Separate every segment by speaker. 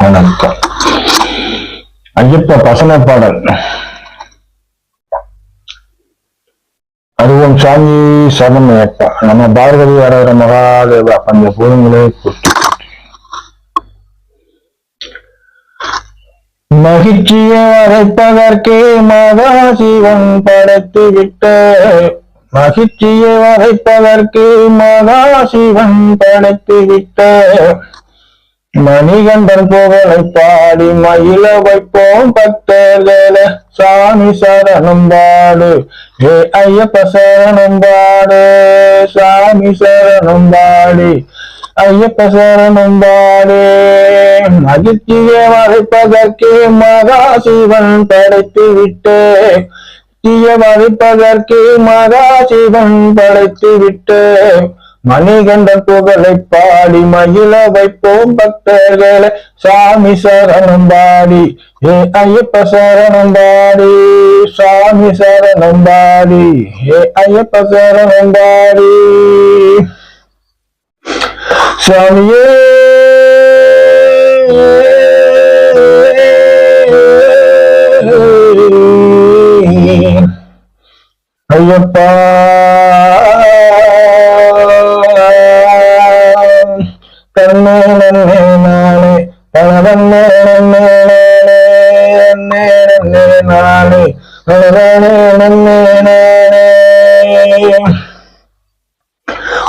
Speaker 1: வணக்கம். ஐயப்ப பசன பாடல். அருவம் சாமி சரணமையப்பா நம்ம பாரதி வரவர மகாதேவா. பஞ்ச பூதங்களே கூட்டி மகிழ்ச்சியை வரைப்பதற்கே மகா சிவன் படைத்து விட்ட மகிழ்ச்சியை வரைப்பதற்கு மகா சிவன் படைத்து விட்ட மணிகண்டன் புகழை பாடி மயில வைப்போம் பக்தர்களே சாமி சரணம் பாடு. ஹே ஐயப்ப சரணம் பாடு சாமி சரணம் பாடி. ஐயப்ப சரணம் பாடு. மகிழ்ச்சியை மறைப்பதற்கே மகாசிவன் படைத்து விட்டே. தீய மறைப்பதற்கு மகா படைத்து விட்டு. மணிகண்டன் புகழை பாடி மகிழ வைப்போம் பக்தர்களை. சாமி சரணம் பாடி. ஏ ஐயப்ப சரணம் பாடி. சாமி சரணம் பாடி. ஏ ஐயப்ப சரணம் பாடி. சாமியே. ஐயப்பா.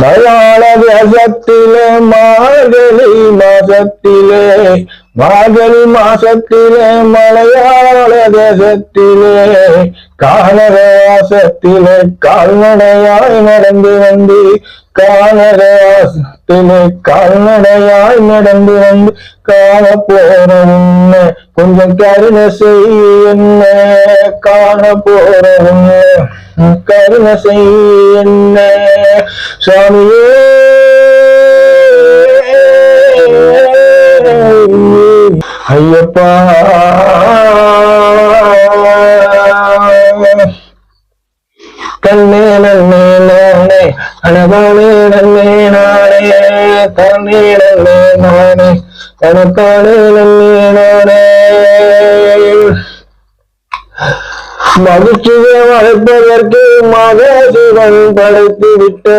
Speaker 1: மலாள தேசத்திலே மார்கழி மாசத்திலே மார்கழி மாசத்திலே மலையாள தேசத்திலே கானரவாசத்திலே கால்நடையாய் நடந்து வந்து காட்டிலே கால்நடையாய் நடந்து வந்து காண போற உன்னை. கொஞ்சம் கருணை செய் என்ன. காண போற உன்னை கருணை செய் என்ன. சுவாமியே. ஐயப்பா. கண்ணே நன்னே. நானே அழகானே நன்னே நானே கண்ணே நன்னே நானே கணக்கானே நன்னே நானே மகிழ்ச்சியை வளர்ப்பதற்கு மகசிவன் படைத்து விட்டு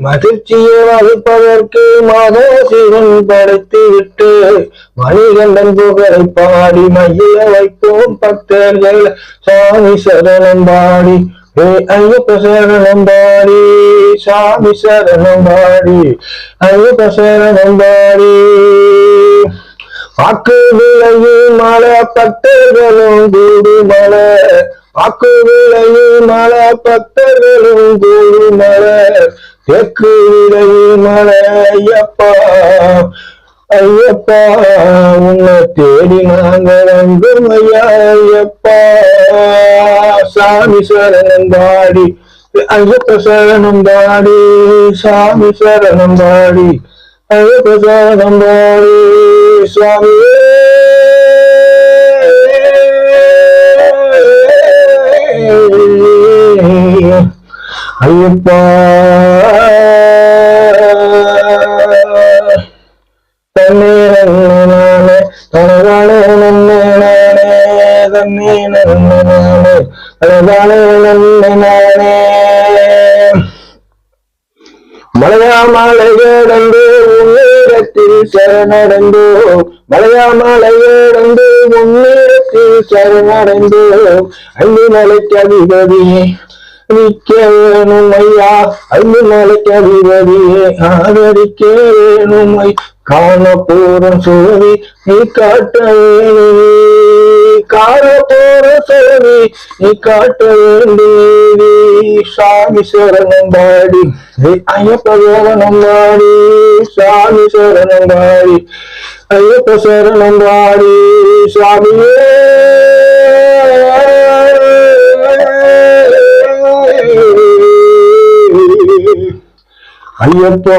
Speaker 1: மகிழ்ச்சியை வளர்ப்பதற்கு மகசிவன் படைத்து விட்டு மணிகண்டன் புகழை பாடி மைய வைக்கும் பக்தர்கள் சாமி சரணம் பாடி ஏ ஐயப்ப சரணம் பாடி சாமி சரணம் பாடி ஐயப்ப சரணம் பாடி வாக்கு விளைவு மலை பக்தர்களும் கூடு மலை. வாக்கு விளைவு மலை பக்தர்களும் கூடு மலை. தெற்கு விளைவு மலை ஐயப்பா. ஐயப்பா உன்னை தேடி நாங்கள் அங்கும் ஐயா ஐயப்பா. சாமி சரணம் பாடி ஐயப்ப சரணம் பாடி சாமி சரணம் பாடி ஐயப்ப சரணம் பாடி சுவாமியே ஐயப்பா. தண்ணே நன்னே நானே தனதானே நானே மலையா மலையடந்து உன்னிடத்தில் சரணடைந்தோ மலையா மலையடந்து சரணடைந்தோ ஐந்து மலைக்கு அதிபதியே நிக்க வேணும் ஐயா ஐந்து மலைக்கு அதிபதியே ஆதரிக்க வேணும் ஐ சோதி நீ காட்ட வேணுமே. காணப்போற சோதி நீ காட்ட வேண்டி சாமி சரணம் பாடி ஐயப்ப சரணம் பாடி சாமி சரணம் பாடி ஐயப்ப சரணம் பாடி சாமியே. ஐயப்பா.